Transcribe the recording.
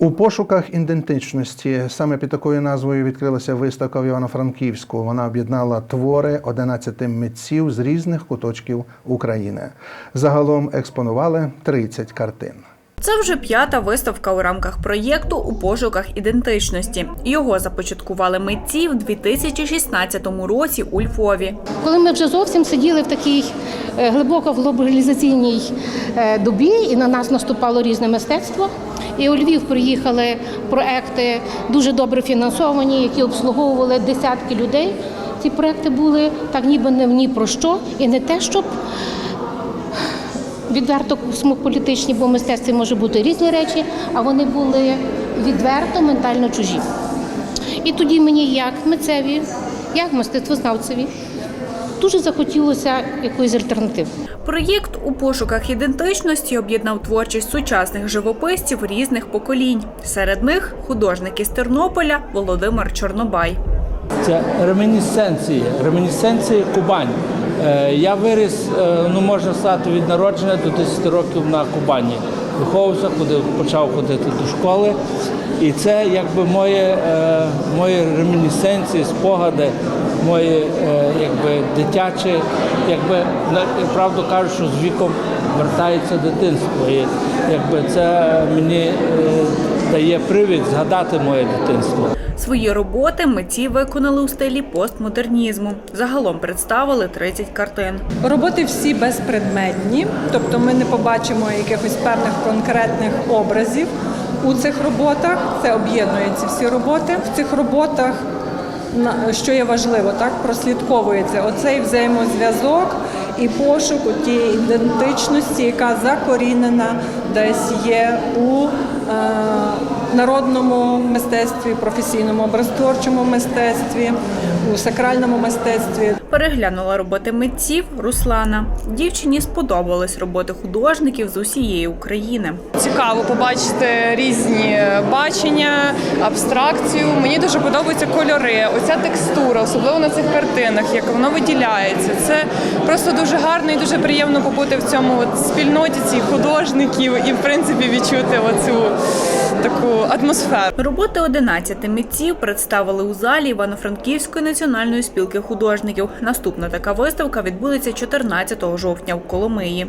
У пошуках ідентичності саме під такою назвою відкрилася виставка в Івано-Франківську. Вона об'єднала твори 11 митців з різних куточків України. Загалом експонували 30 картин. Це вже п'ята виставка у рамках проєкту у пошуках ідентичності. Його започаткували митці в 2016 році у Львові. Коли ми вже зовсім сиділи в такій е, глибоко глобалізаційній е, добі, і на нас наступало різне мистецтво. І у Львів приїхали проекти дуже добре фінансовані, які обслуговували десятки людей. Ці проекти були так, ніби не в ні про що, і не те, щоб відверто космополітичні, бо в мистецтві може бути різні речі, а вони були відверто ментально чужі. І тоді мені, як митцеві, як мистецтвознавцеві, дуже захотілося якоїсь альтернативи. Проєкт у пошуках ідентичності об'єднав творчість сучасних живописців різних поколінь. Серед них художник із Тернополя Володимир Чорнобай. Це ремінісценції, ремінісценції Кубань. Е, Я виріс, е, ну можна сказати, від народження до 10 років на Кубані. Виховувався, ходив, почав ходити до школи. І це якби моє, е, мої ремінісценції, спогади, мої е, якби дитячі, якби на- правду кажуть, що з віком вертається дитинство. І якби це мені е, дає привід згадати моє дитинство. Свої роботи митці виконали у стилі постмодернізму. Загалом представили 30 картин. Роботи всі безпредметні, тобто ми не побачимо якихось певних конкретних образів у цих роботах. Це об'єднуються всі роботи. В цих роботах, що є важливо, так прослідковується. Оцей взаємозв'язок і пошук у тієї ідентичності, яка закорінена десь є у е, народному мистецтві, професійному образотворчому мистецтві, у сакральному мистецтві. Переглянула роботи митців Руслана. Дівчині сподобались роботи художників з усієї України. Цікаво побачити різні бачення, абстракцію. Мені дуже подобаються кольори, оця текстура, особливо на цих картинах, як воно виділяється. Це просто дуже гарно і дуже приємно побути в цьому от спільноті цих художників і, в принципі, відчути оцю таку атмосферу. Роботи 11 митців представили у залі Івано-Франківської національної спілки художників. Наступна така виставка відбудеться 14 жовтня в Коломиї.